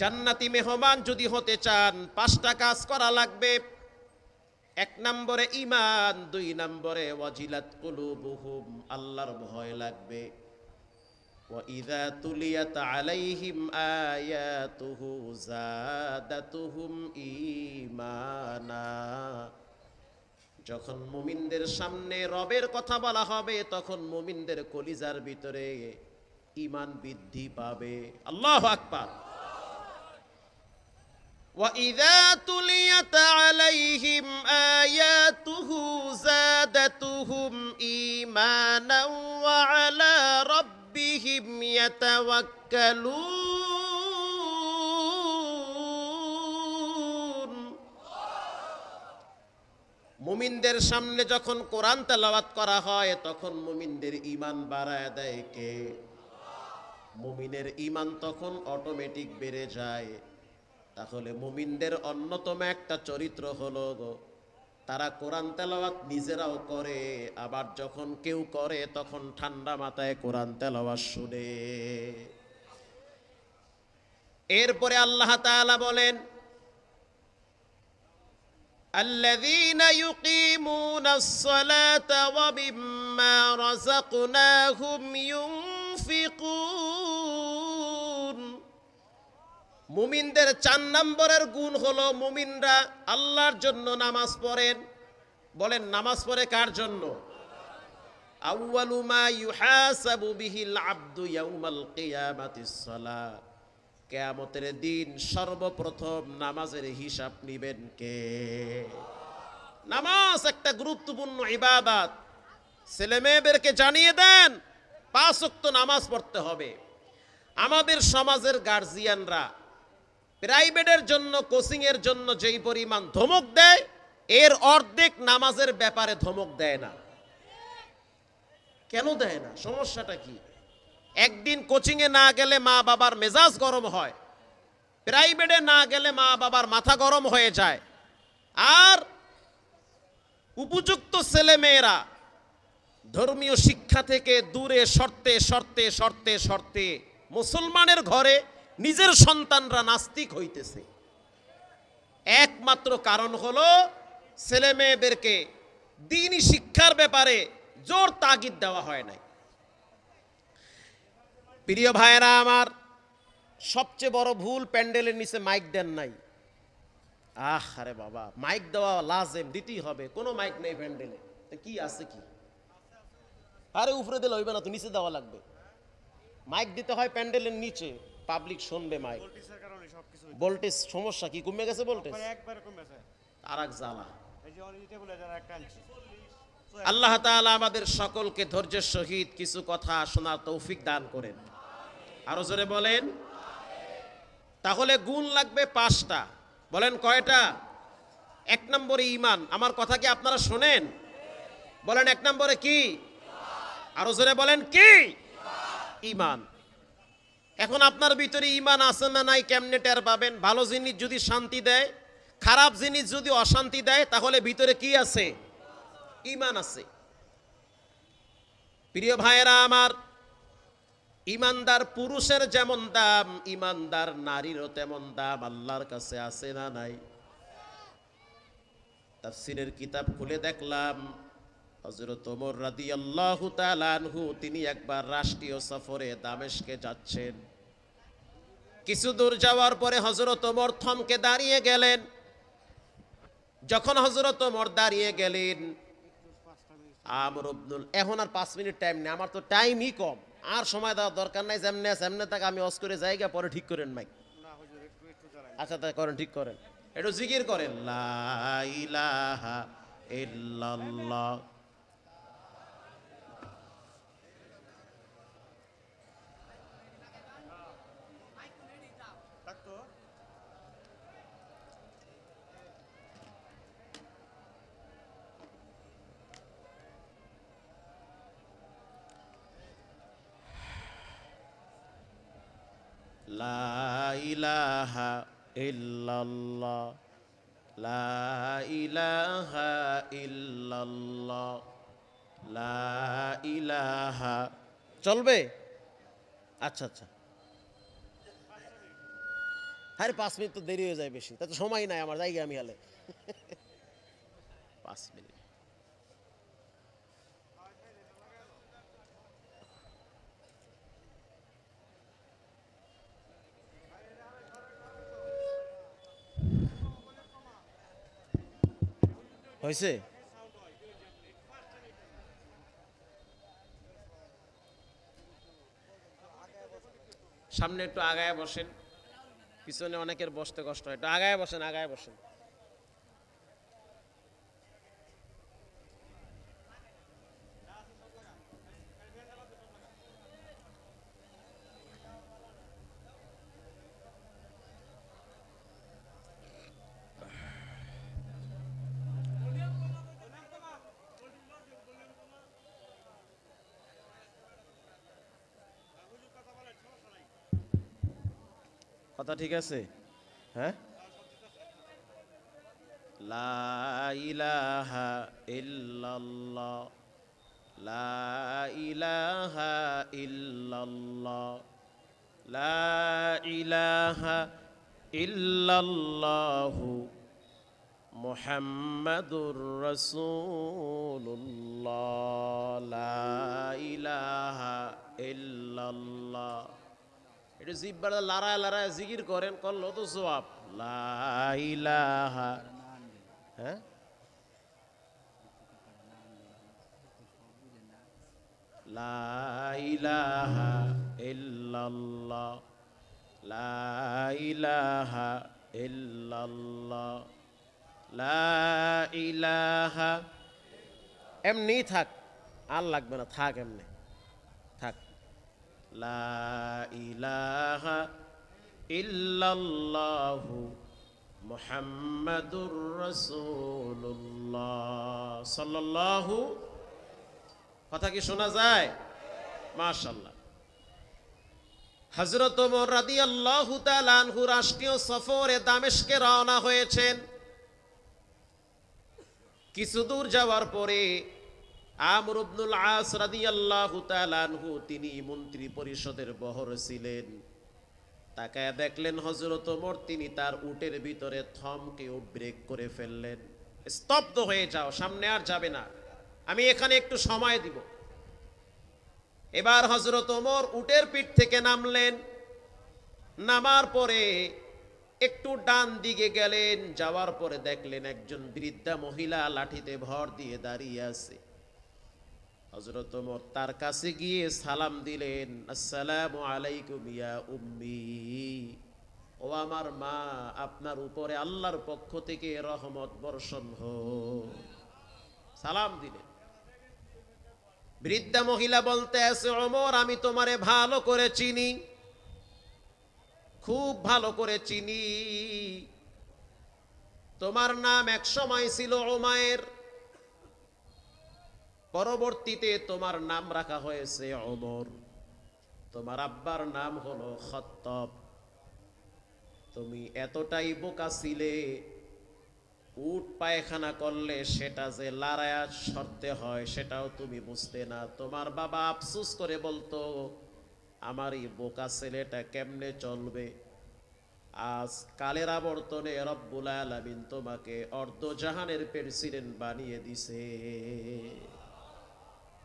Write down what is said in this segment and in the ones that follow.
জান্নাতি মেহমান যদি হতে চান পাঁচটা কাজ করা লাগবে এক নম্বরে ইমান দুই নম্বরে ওয়াজিলাত কুলুবুহুম আল্লাহর ভয় লাগবে وإذا تليت عليهم آياته زادتهم إيمانا যখন মুমিনদের সামনে রবের কথা বলা হবে তখন মুমিনদের কলিজার ভিতরে ইমান বৃদ্ধি পাবে আল্লাহ আকবার وإذا تليت عليهم آياته زادتهم إيمانا وعلى ربهم يتوكلون মুমিনদের সামনে যখন কোরআন তেলাওয়াত করা হয় তখন মুমিনদের ইমান বাড়ায় দেয় কে মুমিনের ইমান তখন অটোমেটিক বেড়ে যায় তাহলে মুমিনদের অন্যতম একটা চরিত্র হলো গো, তারা কোরআন তেলাওয়াত নিজেরাও করে আবার যখন কেউ করে তখন ঠান্ডা মাথায় কোরআন তেলাওয়াত শুনে এরপরে আল্লাহ তাআলা বলেন الذين يقيمون الصلاة ومما رزقناهم ينفقون মুমিনদের চার নম্বরের গুণ হলো মুমিনরা আল্লাহর জন্য নামাজ পড়েন। বলেন, নামাজ পড়ে কার জন্য? আউয়ালু মা ইউহাসাবু বিহিল আবদু ইয়াউমাল কিয়ামাতিস সালাহ কেয়ামতের দিন সর্বপ্রথম নামাজের হিসাব নিবেন কে? নামাজ একটা গুরুত্বপূর্ণ ইবাদত। ছেলে মেয়েদেরকে জানিয়ে দেন, পাঁচ নামাজ পড়তে হবে। আমাদের সমাজের গার্জিয়ানরা প্রাইভেটের জন্য কোচিংয়ের জন্য যেই পরিমাণ ধমক দেয়, এর অর্ধেক নামাজের ব্যাপারে ধমক দেয় না। কেন দেয় না? সমস্যাটা কি? একদিন কোচিংয়ে না গেলে মা বাবার মেজাজ গরম হয়। প্রাইভেটে না গেলে মা বাবার মাথা গরম হয়ে যায়। আর উপযুক্ত ছেলে মেয়েরা ধর্মীয় শিক্ষা থেকে দূরে শর্তে শর্তে শর্তে সরতে মুসলমানের ঘরে নিজের সন্তানরা নাস্তিক হইতেছে। একমাত্র কারণ হলো ছেলে মেয়েদেরকে দিনই শিক্ষার ব্যাপারে জোর তাগিদ দেওয়া হয় নাই। প্রিয় ভাইয়েরা আমার, সবচেয়ে বড় ভুল প্যান্ডেলের নিচে মাইক দেন নাই। আহ, আরে বাবা, মাইক দেওয়া লাজেম, দিতেই হবে। কোনো মাইক নেই প্যান্ডেলে। কি আছে কি? আরে উপরে দিলে হইবে না তো, নিচে দেওয়া লাগবে। মাইক দিতে হয় প্যান্ডেলের নিচে। পাবলিক শুনবে মাইক। ভোল্টেজ সমস্যা কি? কমে গেছে ভোল্টেজ? একবারে একবারে কমেছে আর এক জ্বালা আল্লাহ তাআলা আমাদের সকলকে ধৈর্যের সহিত কিছু কথা শোনার তৌফিক দান করেন। আরও জোরে বলেন। তাহলে গুণ লাগবে পাঁচটা। বলেন কয়টা? এক নম্বরে ইমান আমার কথা কি আপনারা শোনেন? বলেন এক নম্বরে কি? আরও জোরে বলেন কি? ইমান এখন আপনার ভিতরে ইমান আছে না নাই, কেমনে টের পাবেন? ভালো জিনিস যদি শান্তি দেয়, খারাপ জিনিস যদি অশান্তি দেয়, তাহলে ভিতরে কি আছে? ইমান আছে। প্রিয় ভাইয়েরা আমার ইমানদার পুরুষের যেমন দাম ইমানদার নারীরও তেমন দাম, আল্লাহর কাছে আছে না নাই? তাফসিরের কিতাব খুলে দেখলাম হজরত ওমর রাদিয়াল্লাহু তাআলা আনহু, তিনি একবার রাষ্ট্রীয় সফরে দামেশকে যাচ্ছেন। কিছু দূর যাওয়ার পরে হজরত ওমর থমকে দাঁড়িয়ে গেলেন। যখন হজরত ওমর দাঁড়িয়ে গেলেন, আমর আব্দুল এখন আর পাঁচ মিনিট টাইম নেই, আমার তো টাইমই কম। আর সময় দেওয়ার দরকার নাই, যেমনি আছে এমনি তাকে আমি অস করে জায়গা পরে ঠিক করেন মাইক আচ্ছা তাই করেন, ঠিক করেন। একটু জিকির করেন, লা ইলাহা ইল্লাল্লাহ। লা ইলাহা ইলাহা ইলাহা। চলবে? আচ্ছা আচ্ছা। আরে, পাঁচ মিনিট তো দেরি হয়ে যায় বেশি। তা তো সময় নাই আমার জায়গা আমি হালে। পাঁচ মিনিট। হয়েছে? সামনে একটু আগায় বসেন, পিছনে অনেকের বসতে কষ্ট হয়। একটু আগায় বসেন আগায় বসেন। কথা ঠিক আছে? হ্যাঁ? লা ইলাহা ইল্লাল্লাহ। লা ইলাহা ইল্লাল্লাহ। লা ইলাহা ইল্লাল্লাহু মুহাম্মাদুর রাসূলুল্লাহ। লা ইলাহা ইল্লাল্লাহ। এটা জিব্বার লারায় লারায় জিকির করেন, করল তো জবাব। লা ইলাহা। হ্যাঁ? লা ইলাহা ইল্লাল্লাহ। লা ইল্লাল্লাহ। লা ইলাহা। এমনি থাক, আর লাগবে না, থাক এমনি। লা ইলাহা ইল্লাল্লাহু কথা কি শোনা যায়? মাশাআল্লাহ। হযরত ওমর রাদিয়াল্লাহু রাষ্ট্রীয় সফরে দামেশকে রওনা হয়েছেন। কিছু দূর যাওয়ার পরে আমর ইবনুল আস রাদিয়াল্লাহু তাআলা আনহু, তিনি মন্ত্রী পরিষদের বহর ছিলেন। তাকায় দেখলেন হযরত ওমর, তিনি তার উটের ভিতরে থমকে ও ব্রেক করে ফেললেন। স্তব্ধ হয়ে যাও, সামনে আর যাবে না। আমি এখানে একটু সময় দিব। এবার হযরত ওমর উটের পিঠ থেকে নামলেন। নামার পরে একটু ডান দিকে গেলেন, যাওয়ার পরে দেখলেন একজন বৃদ্ধা মহিলা লাঠিতে ভর দিয়ে দাঁড়িয়ে আছে। হজরত ওমর তার কাছে গিয়ে সালাম দিলেন, আসসালামু আলাইকুম ইয়া উম্মি। ও আমার মা, আপনার উপরে আল্লাহর পক্ষ থেকে রহমত বর্ষণ হোক। সালাম দিলেন। বৃদ্ধা মহিলা বলতে আছে, ওমর, আমি তোমারে ভালো করে চিনি, খুব ভালো করে চিনি। তোমার নাম এক সময় ছিল ওমায়ের পরবর্তীতে তোমার নাম রাখা হয়েছে অমর তোমার আব্বার নাম হলো খত্তব। তুমি এতটাই বোকা ছিলে, উট পায়খানা করলে সেটা যে লারায়া সরতে হয় সেটাও তুমি বুঝতে না। তোমার বাবা আফসুস করে বলতো, আমার এই বোকা ছেলেটা কেমনে চলবে? আজ কালের আবর্তনে রব্বুল আলামিন তোমাকে অর্ধজাহানের প্রেসিডেন্ট বানিয়ে দিছে।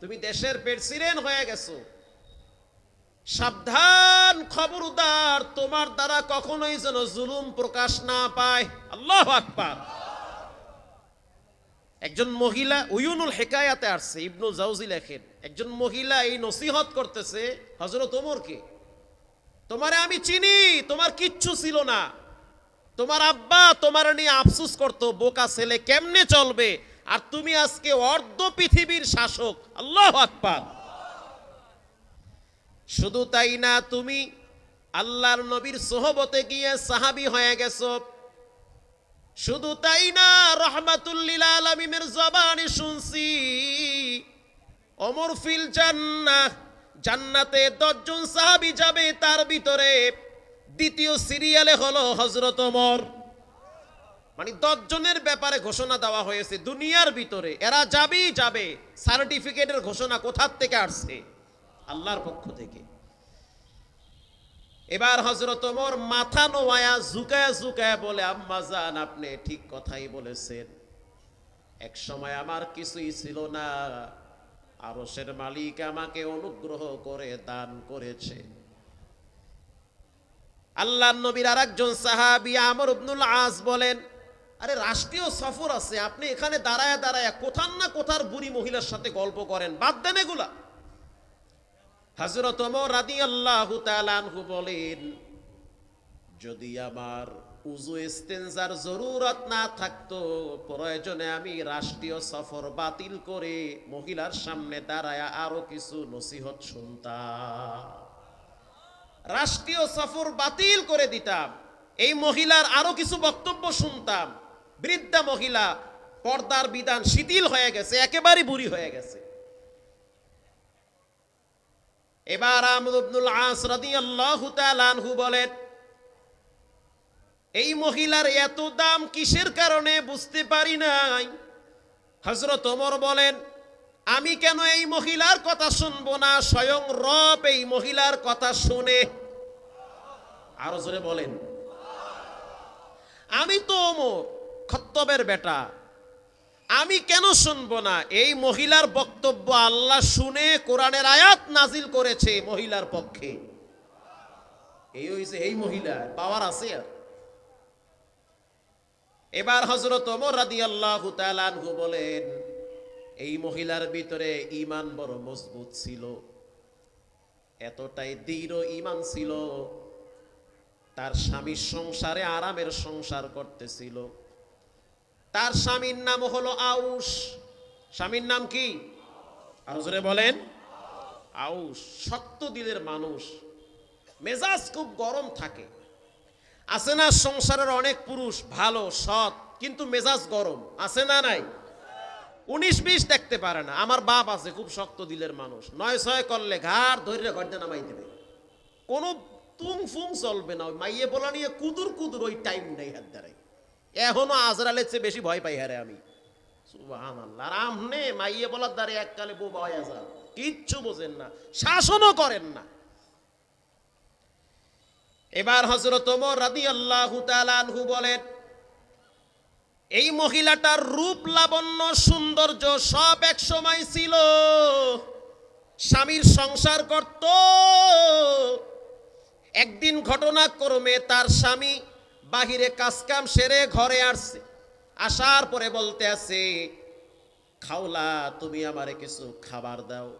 তুমি দেশের প্রেসিডেন্ট হয়ে গেছো। সাবধান, খবরদার, তোমার দ্বারা কখনোই যেন জুলুম প্রকাশ না পায়। আল্লাহ আকবার। একজন মহিলা উয়ুনুল হেকায়াতে আসছে, ইবনু জাউজি লেখেন, একজন মহিলা এই নসিহত করতেছে হজরত ওমরকে, তোমারে আমি চিনি, তোমার কিচ্ছু ছিল না। তোমার আব্বা তোমার নিয়ে আফসুস করতো, বোকা ছেলে কেমনে চলবে? আর তুমি আজকে অর্ধ পৃথিবীর শাসক। আল্লাহ আকবার। শুধু তাই না, তুমি আল্লাহর নবীর সোহবতে গিয়ে সাহাবি হয়ে গেছো। শুধু তাই না রহমাতুল্লিল আলমিনের জবানি শুনছি অমর ফিল জান্নাহ, জান্নাতে দশজন সাহাবি যাবে তার ভিতরে। দ্বিতীয় সিরিয়ালে হলো হজরত ওমর। মানে দশজনের ব্যাপারে ঘোষণা দেওয়া হয়েছে দুনিয়ার ভিতরে। এরা যাবেই যাবে। সার্টিফিকেটের ঘোষণা কোথার থেকে আসছে? আল্লাহর পক্ষ থেকে। এবার হজরত ওমর মাথা নোয়া ঝুকায় ঝুকায় বলে, আম্মা জান, আপনি ঠিক কথাই বলেছেন। এক সময় আমার কিছুই ছিল না। আরসের মালিক আমাকে অনুগ্রহ করে দান করেছে। আল্লাহ নবীর আর একজন সাহাবি আমর ইবনুল আস বলেন আরে, রাষ্ট্রীয় সফর আছে। আপনি এখানে দাঁড়ায় দাঁড়ায় কোথার না কোথার বুড়ি মহিলার সাথে গল্প করেন। বাদ দেন এগুলা। হজরত রাদি আল্লাহ তালানহু বলেন, যদি আমার উজু ইস্তেনজার জরুরত না থাকতো, প্রয়োজনে আমি রাষ্ট্রীয় সফর বাতিল করে মহিলার সামনে দাঁড়ায় আরও কিছু নসিহত শুনতাম। রাষ্ট্রীয় সফর বাতিল করে দিতাম। এই মহিলার আরও কিছু বক্তব্য শুনতাম। বৃদ্ধা মহিলা পর্দার বিধান শিথিল হয়ে গেছে একেবারে বুড়ি হয়ে গেছে। এবার আমর ইবনুল আস রাদিয়াল্লাহু তাআলা আনহু বলেন, এই মহিলার এত দাম কিসের কারণে বুঝতে পারি নাই? হজরত ওমর বলেন, আমি কেন এই মহিলার কথা শুনব না? স্বয়ং রব এই মহিলার কথা শুনে। আরও জোরে বলেন, আমি তো ওমর খত্তবের বেটা। আমি কেন শুনব না? এই মহিলার বক্তব্য আল্লাহ শুনে কোরআনের আয়াত নাজিল করেছে মহিলার পক্ষে। এই হইছে এই মহিলা, পাওয়ার আছে আর। এবার হজরত ওমর রাদিয়াল্লাহু তাআলা আনহু বলেন, এই মহিলার ভিতরে ঈমান বড় মজবুত ছিল। এতটাই দৃঢ় ঈমান ছিল। তার স্বামীর সংসারে আরামের সংসার করতেছিল। তার স্বামীর নাম হলো আউস স্বামীর নাম কি? আরও জোরে বলেন। আউস শক্ত দিলের মানুষ। মেজাজ খুব গরম থাকে। আছে না সংসারের অনেক পুরুষ ভালো, সৎ, কিন্তু মেজাজ গরম। আছে না নাই? উনিশ বিশ দেখতে পারে না। আমার বাপ আছে খুব শক্ত দিলের মানুষ। নয় ছয় করলে ঘাড় ধরে ঘরটা নামাই দেবে। কোনো তুম ফুম চলবে না। মাইয়ে বলা নিয়ে কুদুর কুদুর ওই টাইম নেই হাত দ্বারাই এখনও আজরালের চেয়ে বেশি ভয় পাই হারে আমি। সুবহানাল্লাহ। আর আমনে মাইয়ে বলার দ্বারে এককালে বাবা যান কিচ্ছু বোঝেন না, শাসনও করেন না। এবার হজরত ওমর রাদিয়াল্লাহু তাআলা আনহু বলেন, এই মহিলাটার রূপ লাবণ্য, সৌন্দর্য সব এক সময় ছিল। স্বামীর সংসার করত। একদিন ঘটনাক্রমে তার স্বামী বাহিরে কাজকাম সেরে ঘরে আসছে। আসার পরে বলতে আছে, খাওলা, তুমি আমারে কিছু খাবার দাও।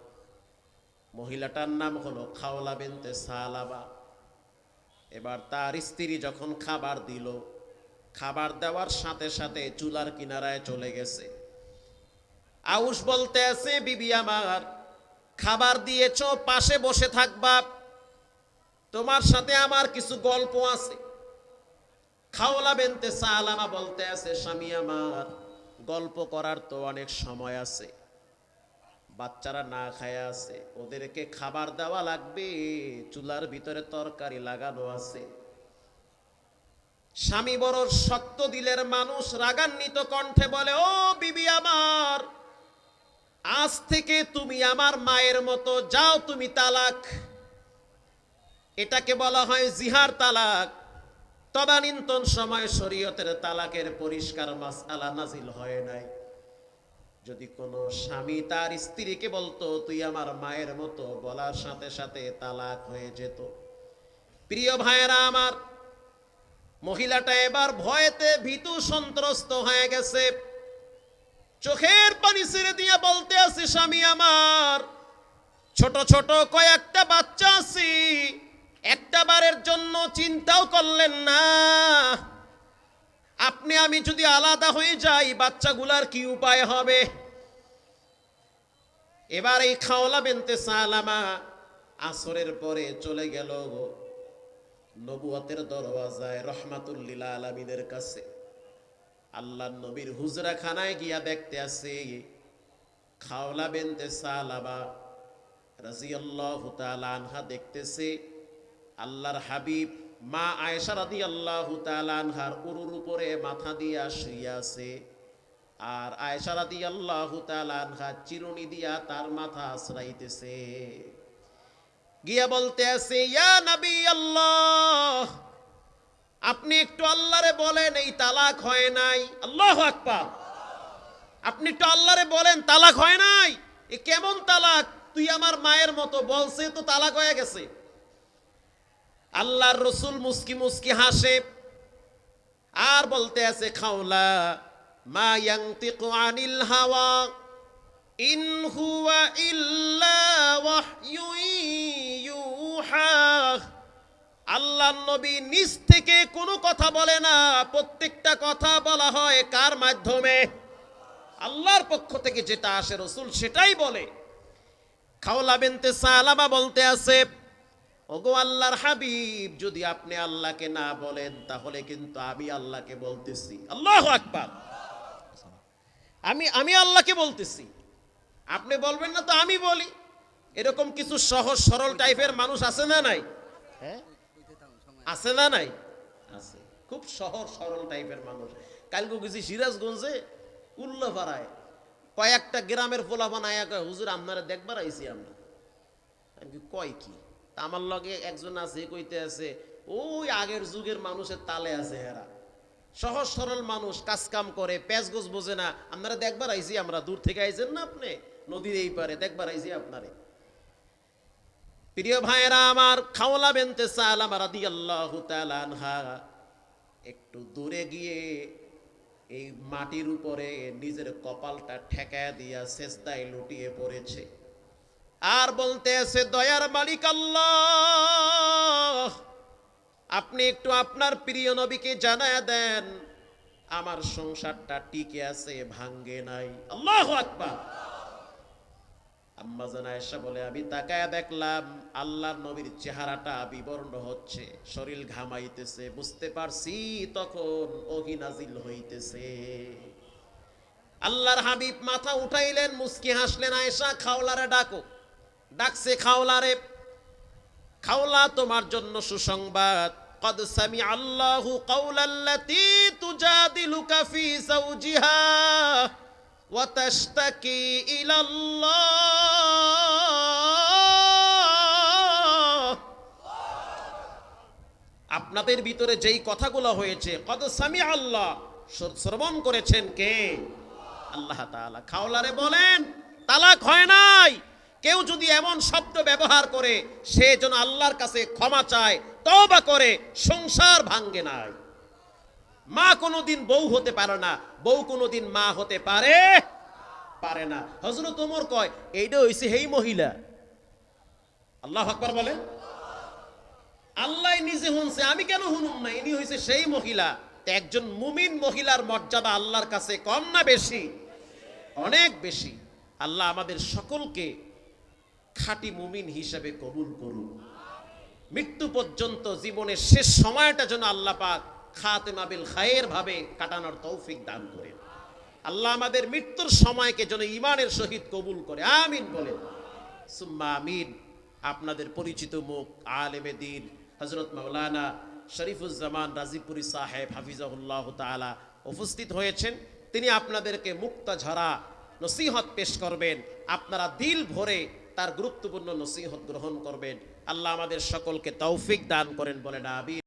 মহিলাটার নাম হলো খাওলা বিনতে সালাবা। এবার তার স্ত্রী যখন খাবার দিল, খাবার দেওয়ার সাথে সাথে চুলার কিনারায় চলে গেছে। আউস বলতে আছে, বিবি আমার, খাবার দিয়েছ, পাশে বসে থাকবা। তোমার সাথে আমার কিছু গল্প আছে। খাওলা বেনতে সালামা বলতে আছে, স্বামী আমার, গল্প করার তো অনেক সময় আছে। বাচ্চারা না খায় আছে, ওদেরকে খাবার দেওয়া লাগবে, চুলার ভিতরে তরকারি লাগানো আছে। স্বামী বড় সত্য দিলের মানুষ রাগান্বিত কণ্ঠে বলে, ও বিবি আমার, আজ থেকে তুমি আমার মায়ের মতো যাও তুমি তালাক। এটাকে বলা হয় জিহার তালাক। তদানীন্তন সময় শরীয়তের তালাকের পরিষ্কার মাসআলা নাজিল হয় নাই। যদি কোনো স্বামী তার স্ত্রীকে বলতো, তুই আমার মায়ের মতো বলার সাথে সাথে তালাক হয়ে যেত। প্রিয় ভাইয়েরা আমার, মহিলাটা এবার ভয়েতে ভীতু সন্ত্রস্ত হয়ে গেছে। চোখের পানি ছেড়ে দিয়ে বলতে আছে, স্বামী আমার, ছোট ছোট কয়েকটা বাচ্চা আছি একটা বারের জন্য চিন্তাও করলেন না। আপনি, আমি যদি আলাদা হয়ে যাই, বাচ্চাগুলার কি উপায় হবে? এবার এই খাওলা বেনতে সালামা আসরের পরে চলে গেল নবুয়তের দরওয়াজায় রহমাতুল্লিল আলমিনের কাছে। আল্লাহ নবীর হুজরা খানায় গিয়া দেখতে আছে খাওলা বেনতে সালাবা রাজিয়াল্লাহু তাআলা আনহা দেখতেছে আল্লাহর হাবিব মা আয়েশা রাদিয়াল্লাহু তাআলা আনহার উরুর উপরে মাথা দিয়া শুইয়া আছে। আর আয়েশা রাদিয়াল্লাহু তাআলা আনহা চিরুনি দিয়া তার মাথা আশ্রাইতেছে গিয়া বলতে আছে, ইয়া নবী আল্লাহ আপনি একটু আল্লাহরে বলেন, এই তালাক হয় নাই। আল্লাহ আকবার। আপনি একটু আল্লাহরে বলেন, তালাক হয় নাই? এ কেমন তালাক? তুই আমার মায়ের মতো বলছে, তো তালাক হয়ে গেছে। আল্লাহর রসুল মুস্কি মুস্কি হাসে। আর বলতে আছে খাওলা, মা ইয়ান্তিকু আনিল হাওয়া, ইন হুয়া ইল্লা ওয়াহয়ুন ইউহা। আল্লাহ নবী নিজ থেকে কোনো কথা বলে না, প্রত্যেকটা কথা বলা হয় কার মাধ্যমে? আল্লাহর পক্ষ থেকে যেটা আসে রসুল সেটাই বলে। খাওলা বেনতে সালামা বলতে আছে ওগো আল্লাহর হাবিব, যদি আপনি আল্লাহকে না বলেন, তাহলে কিন্তু আমি আল্লাহকে বলতেছি। আল্লাহ আকবার। আমি আমি আল্লাহকে বলতেছি। আপনি বলবেন না তো আমি বলি। এরকম কিছু সহজ, সরল টাইপের মানুষ আছে না নাই? হ্যাঁ? আছে না নাই? আছে। খুব সহজ, সরল টাইপের মানুষ। কালকে গেছি সিরাজগঞ্জে, উল্লাপাড়ায়। কয়েকটা গ্রামের পোলা বানায় হুজুর, আপনারা দেখবার আইছি আমরা। আমি কয় কি? আমার লগে একজন আছে কইতে আছে, ওই আগের যুগের মানুষের তালে আছে হেরা। সহজ সরল মানুষ, কাজ কাম করে প্যাচ গোছ বোঝে না। আপনারা দেখবার আইছি আমরা, দূর থেকে আইছেন না আপনি? নদীর এই পারে, দেখবার আইছি আপনারে। প্রিয় ভাইয়েরা, আমার খাওলা বেনতে সালাম রাদিয়াল্লাহু তাআলা আনহা। একটু দূরে গিয়ে এই মাটির উপরে নিজের কপালটা ঠেকায় দিয়া সেজদায় লুটিয়ে পড়েছে। আর বলতে আছে, দয়ার মালিক আল্লাহ, আপনি একটু আপনার প্রিয় নবীকে জানায় দেন। আমার সংসারটা টিকে আছে, ভাঙ্গে নাই। আল্লাহ আকবার। আম্মা জানা এসে বলে, আমি তাকায় দেখলাম, আল্লাহর নবীর চেহারাটা বিবর্ণ হচ্ছে, শরীর ঘামাইতেছে, বুঝতে পারছি তখন ওহি নাজিল হইতেছে। আল্লাহর হাবিব মাথা উঠাইলেন মুস্কি হাসলেন, আয়েশা, খাওলারে ডাকো। ডাকছে খাওলারে খাওলা তোমার জন্য সুসংবাদ قد سمع الله قول التي تجادلك في زوجها وتشتكي إلى الله আপনাদের ভিতরে যেই কথাগুলো হয়েছে কত সামি আল্লাহ শ্র- শ্রবণ করেছেন কে আল্লাহ তাআলা খাওলারে বলেন তালাক হয় নাই কেউ যদি এমন শব্দ ব্যবহার করে, সে যেন আল্লাহর কাছে ক্ষমা চায়, তওবা করে, সংসার ভাঙ্গে নাই। মা কোনোদিন বউ হতে পারে না, বউ কোনোদিন মা হতে পারে পারে না। হজরত ওমর কয়, এইটা হইছে হেই মহিলা। আল্লাহ আকবার বলেন আল্লাহ নিজে শুনছে আমি কেন শুনুম না? ইনি হইছে সেই মহিলা। একজন মুমিন মহিলার মর্যাদা আল্লাহর কাছে কম না বেশি? অনেক বেশি। আল্লাহ আমাদের সকলকে খাঁটি মুমিন হিসাবে কবুল করুন। মৃত্যু পর্যন্ত জীবনের শেষ সময়টা যেন আল্লাহ পাক খাতেমা বিল খায়ের ভাবে কাটানোর তৌফিক দান করেন। আল্লাহ আমাদের মৃত্যুর সময়কে যেন ইমানের সহিত কবুল করে। আমিন বলেন। সুম্মা আমিন। আপনাদের পরিচিত মুখ আলেমে দিন হজরত মাওলানা শরীফুজ্জামান রাজিপুরি সাহেব হাফিজাহুল্লাহ তাআলা উপস্থিত হয়েছেন। তিনি আপনাদেরকে মুক্তা ঝরা নসিহত পেশ করবেন। আপনারা দিল ভরে তার গুরুত্বপূর্ণ নসিহত গ্রহণ করবেন। আল্লাহ আমাদের সকলকে তৌফিক দান করেন বলে আবির